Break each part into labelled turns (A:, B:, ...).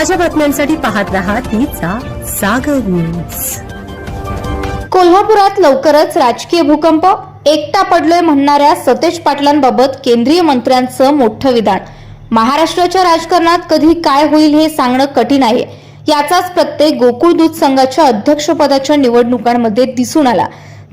A: ताज्या बातम्यांसाठी पाहत रहा तिचा सागर न्यूज
B: कोल्हापुरात लवकरच राजकीय भूकंप. एकटा पडलोय म्हणणाऱ्या सतेज पाटलांबाबत केंद्रीय मंत्र्यांचं मोठं विधान. महाराष्ट्राच्या राजकारणात कधी काय होईल हे सांगणं कठीण आहे. याचाच प्रत्येक गोकुळ दूध संघाच्या अध्यक्षपदाच्या निवडणुकांमध्ये दिसून आला.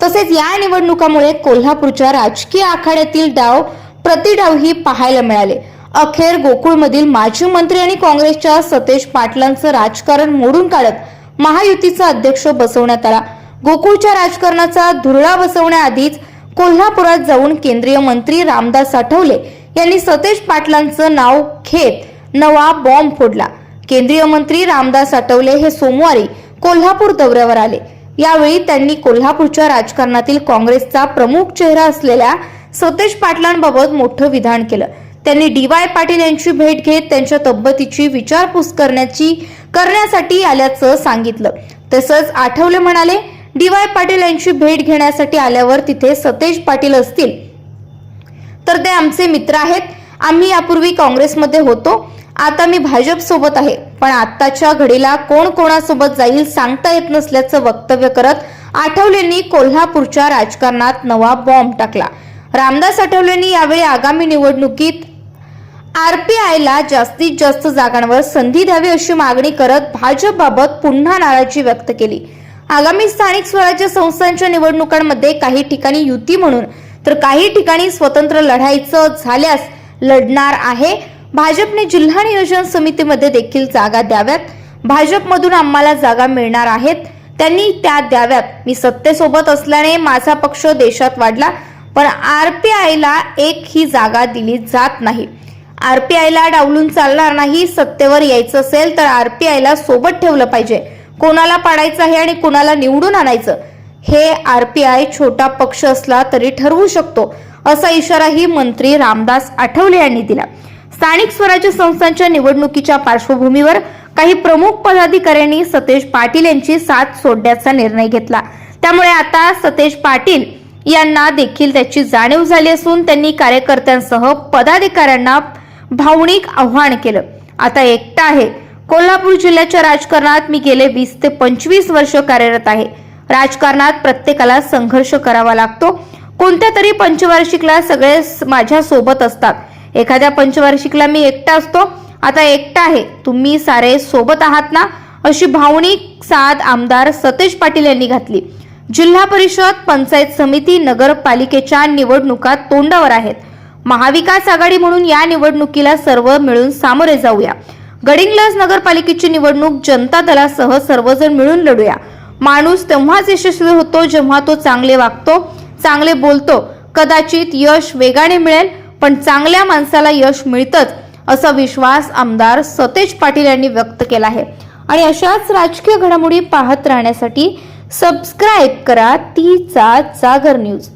B: तसेच या निवडणुकामुळे कोल्हापूरच्या राजकीय आखाड्यातील डाव प्रतिडावही पाहायला मिळाले. अखेर गोकुळमधील माजी मंत्री आणि काँग्रेसच्या सतेज पाटलांचं राजकारण मोडून काढत महायुतीचा अध्यक्ष बसवण्यात आला. गोकुळच्या राजकारणाचा धुरळा बसवण्याआधीच कोल्हापुरात जाऊन केंद्रीय मंत्री रामदास आठवले यांनी सतेज पाटलांचं नाव घेत नवा बॉम्ब फोडला. केंद्रीय मंत्री रामदास आठवले हे सोमवारी कोल्हापूर दौऱ्यावर आले. यावेळी त्यांनी कोल्हापूरच्या राजकारणातील काँग्रेसचा प्रमुख चेहरा असलेल्या सतेज पाटलांबाबत मोठं विधान केलं. त्यांनी डी वाय पाटील यांची भेट घेत त्यांच्या तब्येतीची विचारपूस करण्याची करण्यासाठी आल्याचं सांगितलं. तसंच आठवले म्हणाले डी वाय पाटील यांची भेट घेण्यासाठी आल्यावर तिथे सतेज पाटील असतील. तर ते आमचे मित्र आहेत. आम्ही यापूर्वी काँग्रेसमध्ये होतो. आता मी भाजप सोबत आहे. पण आत्ताच्या घडीला कोण कोणासोबत जाईल सांगता येत नसल्याचं वक्तव्य करत आठवलेंनी कोल्हापूरच्या राजकारणात नवा बॉम्ब टाकला. रामदास आठवलेंनी यावेळी आगामी निवडणुकीत आरपीआयला जास्तीत जास्त जागांवर संधी द्यावी अशी मागणी करत भाजपबाबत पुन्हा नाराजी व्यक्त केली. आगामी स्थानिक स्वराज्य संस्थांच्या निवडणुकांमध्ये काही ठिकाणी युती म्हणून तर काही ठिकाणी स्वतंत्र लढायचं झाल्यास लढणार आहे. भाजपने जिल्हा नियोजन समितीमध्ये देखील जागा द्याव्यात. भाजपमधून आम्हाला जागा मिळणार आहेत. त्यांनी त्या द्याव्यात. मी सत्तेसोबत असल्याने माझा पक्ष देशात वाढला पण आरपीआयला एक ही जागा दिली जात नाही. आरपीआयला डावलून चालणार नाही सत्तेवर यायचं असेल तर आरपीआयला सोबत ठेवलं पाहिजे. कोणाला पाडायचं आहे आणि कोणाला निवडून आणायचं? हे आरपीआय छोटा पक्ष असला तरी ठरवू शकतो असा इशाराही मंत्री रामदास आठवले यांनी दिला. स्थानिक स्वराज्य संस्थांच्या निवडणुकीच्या पार्श्वभूमीवर काही प्रमुख पदाधिकाऱ्यांनी सतेज पाटील यांची साथ सोडण्याचा निर्णय घेतला. त्यामुळे आता सतेज पाटील यांना देखील त्याची जाणीव झाली असून त्यांनी कार्यकर्त्यांसह पदाधिकाऱ्यांना भावनिक आव्हान केलं. आता एकटा आहे. कोल्हापूर जिल्ह्याच्या राजकारणात मी गेले वीस ते पंचवीस वर्ष कार्यरत आहे. राजकारणात प्रत्येकाला संघर्ष करावा लागतो. कोणत्या तरी पंचवार्षिकला सगळे माझ्या सोबत असतात. एखाद्या पंचवार्षिकला मी एकटा असतो. आता एकटा आहे. तुम्ही सारे सोबत आहात ना? अशी भावनिक साथ आमदार सतेज पाटील यांनी घातली. जिल्हा परिषद पंचायत समिती नगरपालिकेच्या निवडणुका तोंडावर आहेत. महाविकास आघाडी म्हणून या निवडणुकीला सर्व मिळून सामोरे जाऊया. गडिंग्लज नगरपालिकेची निवडणूक जनता दलासह सर्वजण मिळून लढूया. माणूस तेव्हाच यशस्वी होतो जेव्हा तो चांगले वागतो चांगले बोलतो. कदाचित यश वेगाने मिळेल पण चांगल्या माणसाला यश मिळतंच असा विश्वास आमदार सतेज पाटील यांनी व्यक्त केला आहे. आणि अशाच राजकीय घडामोडी पाहत राहण्यासाठी सबस्क्राईब करा तीचा जागर न्यूज